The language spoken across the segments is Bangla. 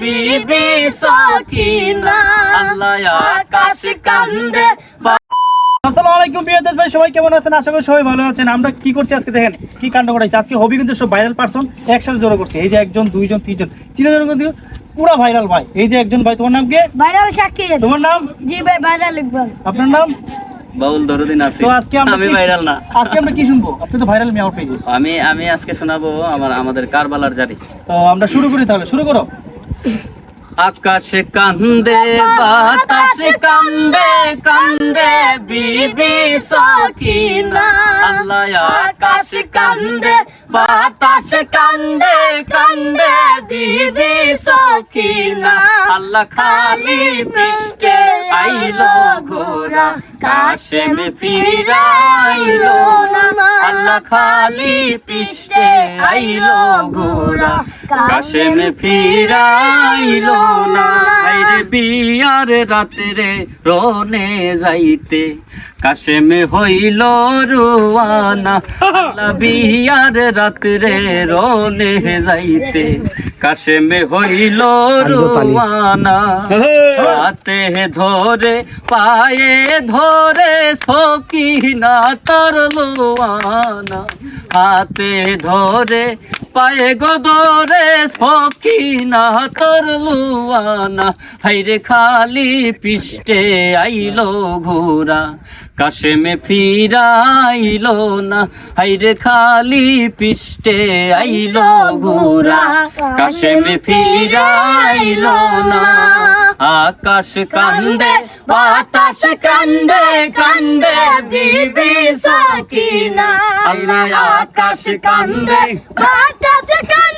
বিবি সকিনা। আল্লাহ আকাশ কান্দে। আসসালামু আলাইকুম প্রিয় দেশ ভাই সবাই কেমন আছেন? আশা করি সবাই ভালো আছেন। আমরা কি করছি আজকে দেখেন? কি কাণ্ড করাইছি আজকে হবি কিন্তু সব ভাইরাল পারসন একসাথে জড়ো করছে। এই যে একজন দুইজন তিনজন। তিনজন কিন্তু পুরো ভাইরাল ভাই। এই যে একজন ভাই তোমার নাম কি? ভাইরাল শাকির তোমার নাম? জি ভাই ভাইরাল ইকবাল। আপনার নাম? বাউল দরদিন আছি তো আজকে আমি ভাইরাল না। আজকে আমরা কি শুনব? আপনি তো ভাইরাল মিয়াও পেয়েছি আমি আমি আজকে শোনাবো আমার আমাদের কারবালার জারি। তো আমরা শুরু করি তাহলে। শুরু করো। আকাশ কান্দে, বাতাস কান্দে কান্দে বিবি সাকিনা। আল্লাহ, আকাশ কান্দে, বাতাস কান্দে কান্দে বিবি সাকিনা। আল্লাহ খালি পৃষ্ঠে আইলো ঘোরা কাশেম পিরাইলো না আল্লাহ খালি পিষ্টে আইলো ঘোরা কাশেম ফিরাইলো না। বিয়ার রাত্রে রনে যাইতে। কাশেমে হইল রুয়ানা বিয়ার রাত্রে রনে যাইতে। কাশেমে হইল রুয়ানা হাতে ধরে পায়ে ধরে সকিনা তর লোয়ানা হাতে ধরে পায়ে গদরে সকিনা, তোর লুয়ানা। হাইরে খালি পিষ্টে আইলো ঘোরা কাশেমে ফিরাইলো না। হাইরে খালি পিষ্টে আইলো ঘোরা কাশেমে ফিরাইলো না। আকাশ কান্দে বাতাস কান্দে কান্দে বিবি সাকিনা। আল্লাহ আকাশ কান্দে বাতাস কান্দে।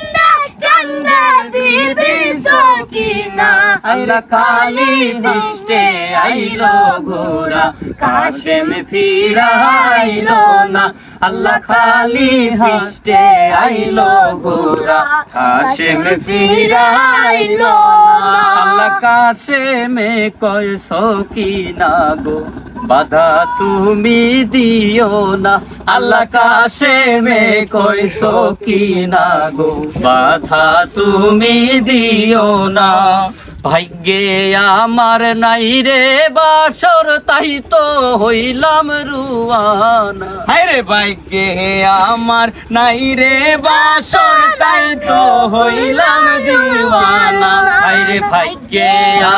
কান্দে বিবি সকিনা। আল্লাহ কালি বৃষ্টে আইলো ঘোরা কাশেম ফিরাইলো না। আল্লাহ খালি বৃষ্টে আইলো ঘোরা কাশেম ফিরাইলো না। আল্লাহ কাশেমে কয় সকিনা গো। বাধা তুমি দিও না। আল্লাহ কাশেমে কি না গো? বাধা তুমি দিও না। ভাগ্যে আমার নাই রে বাসর, তাই তো হইলাম রুয়ানা। হায়রে ভাগ্যে আমার নাই রে বাসর, তাই তো হইলাম হাইরে ভাগ্যে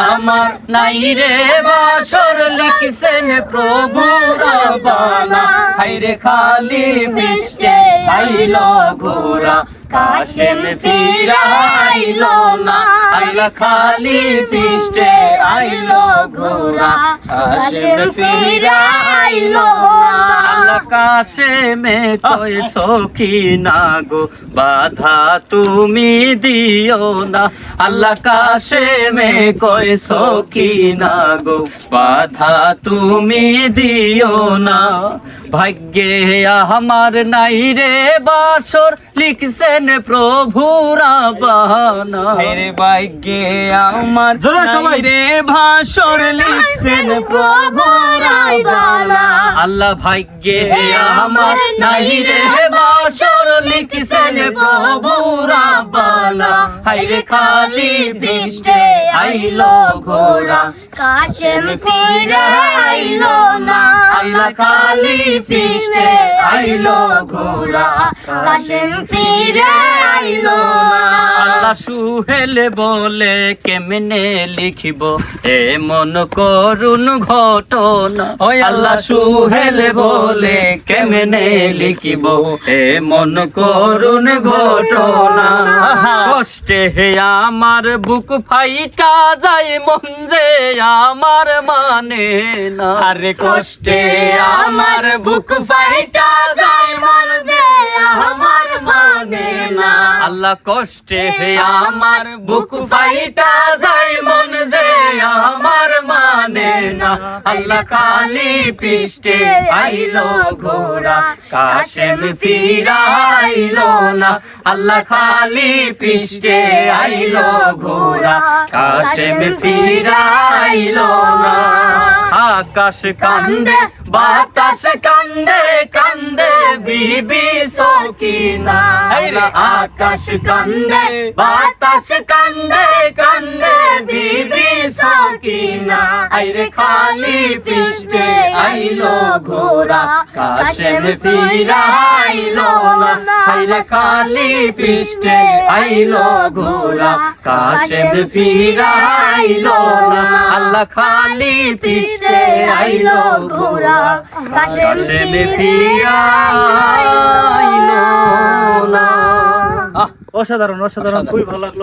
আমার নাই রে বাসর লিখছেন প্রভু রবানা। হাইরে খালি বৃষ্টে আইল ঘোরা কাশেম ফিরাইলো না। আইলা খালি ফিষ্টে আইলো ঘোরা কাশেম ফিরাইলো না আল্লাহ কাশেমে কই সখী না গো বাধা তুমি দিও না। আল্লাহ কাশেমে কই সখী না গো বাধা তুমি দিও না। ভাগ্যে আমার নাই রে বাসর লিখছেন প্রভু রাবানা। হায়রে ভাগ্যে আমার সবাই। রে ভাসর লিখছেন প্রভু রাইবানা আল্লাহ ভাগ্যে আমার নাই রে বাসর, লিখছেন প্রভু রাবানা হাইরে খালি বৃষ্টে আইলো ঘোরা কাশেম ফিরাইলো না। আল্লাহ খালি ফিষ্টে আইলো ঘোরা কাশেম না আল্লাহ সুহেল বলে কেমনে লিখিব? এমন করুন ঘটনা। ওই আল্লাহ সুহেল বলে কেমনে লিখিব? এমন করুন ঘটনা। কষ্টে হে আমার বুক ফাইটা যায় মন যে আমার মানে না। আরে কষ্টে আমার বুক ফাইটা যায় মন যে আমার মানে না। আল্লাহ কষ্টে হে আমার বুক ফাইটা যায় মন যে আমার মানে না। আল্লাহ কালি পৃষ্ঠে আইলো ঘোরা কাশেম ফিরাইলো না। আল্লাহ খালি পৃষ্ঠে আইলো ঘোরা কাশেম ফিরাইলো আকাশ কান্দে বাতাস কান্দে কান্দে বিবি সকিনা। আকাশ কান্দে বাতাস কান্দে কান্দে বিবি সকিনা। আইরে খালি পৃষ্ঠে আইলো ঘোরা কাশেম ফিরা আইলো না। আইলে খালি পৃষ্ঠে আইলো ঘোরা কাশেম ফিরা আইলো না। আল্লাহ খালি পৃষ্ঠে আইলো ঘোরা কাশেম ফিরা অসাধারণ অসাধারণ খুবই ভালো লাগল।